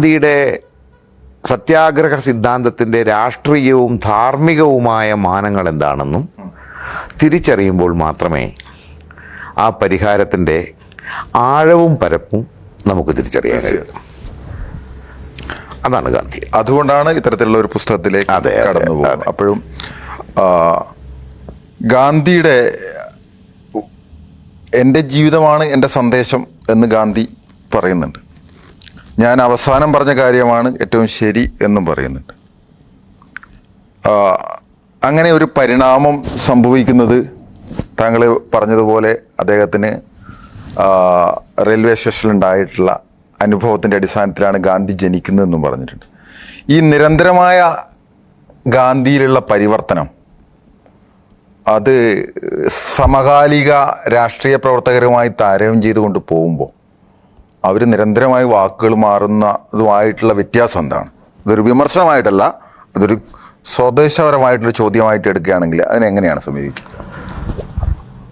ഗാന്ധിയുടെ സത്യാഗ്രഹ സിദ്ധാന്തത്തിന്റെ രാഷ്ട്രീയവും ധാർമ്മികവുമായ മാനങ്ങൾ എന്താണെന്നും തിരിച്ചറിയുമ്പോൾ മാത്രമേ ആ പരിഹാരത്തിന്റെ ആഴവും പരപ്പും നമുക്ക് തിരിച്ചറിയാൻ കഴിയൂ. അതാണ് ഗാന്ധി. അതുകൊണ്ടാണ് ഇത്തരത്തിലുള്ള ഒരു പുസ്തകത്തിലേക്ക് അതെ, കടന്നു പോകുന്നത്. അപ്പോഴും ഗാന്ധിയുടെ എന്റെ ജീവിതമാണ് എന്റെ സന്ദേശം എന്ന് ഗാന്ധി പറയുന്നുണ്ട്. ഞാൻ അവസാനം പറഞ്ഞ കാര്യമാണ് ഏറ്റവും ശരി എന്നും പറയുന്നുണ്ട്. അങ്ങനെ ഒരു പരിണാമം സംഭവിക്കുന്നത് താങ്കൾ പറഞ്ഞതുപോലെ അദ്ദേഹത്തിന് റെയിൽവേ സ്റ്റേഷനിൽ ഉണ്ടായിട്ടുള്ള അനുഭവത്തിന്റെ അടിസ്ഥാനത്തിലാണ് ഗാന്ധി ജനിക്കുന്നതെന്നും പറഞ്ഞിട്ടുണ്ട്. ഈ നിരന്തരമായ ഗാന്ധിയിലുള്ള പരിവർത്തനം അത് സമകാലിക രാഷ്ട്രീയ പ്രവർത്തകരുമായി താരതമ്യം ചെയ്തുകൊണ്ട് പോകുമ്പോൾ അവർ നിരന്തരമായി വാക്കുകൾ മാറുന്നതുമായിട്ടുള്ള വ്യത്യാസം എന്താണ്? ഇതൊരു വിമർശനമായിട്ടല്ല അതൊരു സ്വദേശപരമായിട്ടുള്ള ചോദ്യമായിട്ട് എടുക്കുകയാണെങ്കിൽ അതിനെങ്ങനെയാണ് സമീപിക്കുക?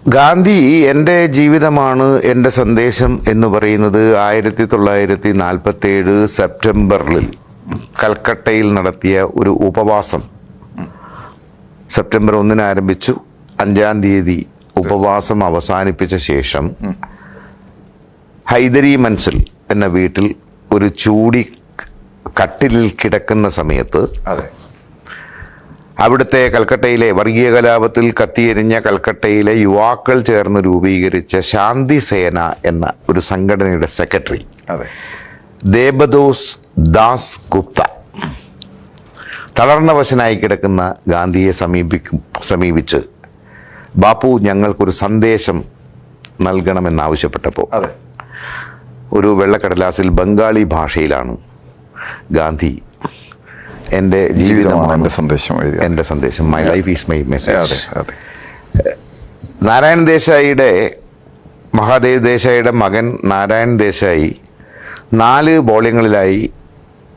ഗാന്ധി എന്റെ ജീവിതമാണ് എന്റെ സന്ദേശം എന്ന് പറയുന്നത് ആയിരത്തി തൊള്ളായിരത്തി നാൽപ്പത്തേഴ് സെപ്റ്റംബറിൽ കൽക്കട്ടയിൽ നടത്തിയ ഒരു ഉപവാസം. സെപ്റ്റംബർ ഒന്നിന് ആരംഭിച്ചു. അഞ്ചാം തീയതി ഉപവാസം അവസാനിപ്പിച്ച ശേഷം ഹൈദരി മൻസിൽ എന്ന വീട്ടിൽ ഒരു ചൂടി കട്ടിലിൽ കിടക്കുന്ന സമയത്ത് അവിടുത്തെ കൽക്കട്ടയിലെ വർഗീയ കലാപത്തിൽ കത്തിയെരിഞ്ഞ കൽക്കട്ടയിലെ യുവാക്കൾ ചേർന്ന് രൂപീകരിച്ച ശാന്തി സേന എന്ന ഒരു സംഘടനയുടെ സെക്രട്ടറി. അതെ. ദേബദോസ് ദാസ് ഗുപ്ത. തളർന്ന വശനായി കിടക്കുന്ന ഗാന്ധിയെ സമീപിക്കും സമീപിച്ച് ബാപ്പു ഞങ്ങൾക്കൊരു സന്ദേശം നൽകണമെന്നാവശ്യപ്പെട്ടപ്പോൾ. അതെ. ഒരു വെള്ളക്കടലാസിൽ ബംഗാളി ഭാഷയിലാണ് ഗാന്ധി എന്റെ ജീവിതമാണ് എന്റെ സന്ദേശം എന്റെ സന്ദേശം. My life is my message അതെ നാരായൺ ദേശായിയുടെ മഹാദേവ് ദേശായിയുടെ മകൻ നാരായൺ ദേശായി നാല് വോള്യങ്ങളിലായി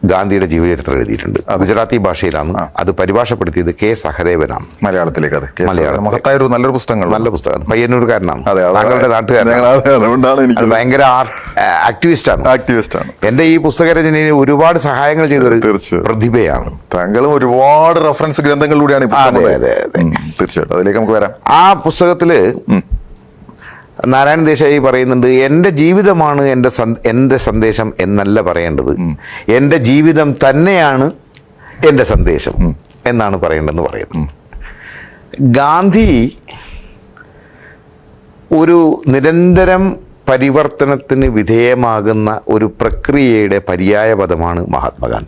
ഗാന്ധിയുടെ ജീവചരിത്രം എഴുതിയിട്ടുണ്ട്. ഗുജറാത്തി ഭാഷയിലാണ്. അത് പരിഭാഷപ്പെടുത്തിയത് കെ സഹദേവനാണ്. മലയാളത്തിലേക്ക് അതെ. മഹത്തായ ഒരു നല്ലൊരു പുസ്തകങ്ങൾ. നല്ല പുസ്തകം. പയ്യന്നൂർക്കാരനാണ് താങ്കളുടെ നാട്ടുകാരനാണ്. ഭയങ്കര ആക്ടിവിസ്റ്റ് ആണ് ആക്ടിവിസ്റ്റ് ആണ് എന്റെ ഈ പുസ്തകരചനയിൽ ഒരുപാട് സഹായങ്ങൾ ചെയ്തൊരു. പ്രതിഭയാണ്. താങ്കളും ഒരുപാട് റെഫറൻസ് ഗ്രന്ഥങ്ങളിലൂടെയാണ് പുസ്തകം. തീർച്ചയായിട്ടും. അതിലേക്ക് നമുക്ക് വരാം. ആ പുസ്തകത്തിൽ നാരായണ ദേശായി പറയുന്നുണ്ട് എന്റെ ജീവിതമാണ് എന്റെ എന്റെ സന്ദേശം എന്നല്ല പറയേണ്ടത്. എന്റെ ജീവിതം തന്നെയാണ് എന്റെ സന്ദേശം എന്നാണ് പറയേണ്ടതെന്ന് പറയുന്നത്. ഗാന്ധി ഒരു നിരന്തരം പരിവർത്തനത്തിന് വിധേയമാകുന്ന ഒരു പ്രക്രിയയുടെ പര്യായപദമാണ് മഹാത്മാഗാന്ധി.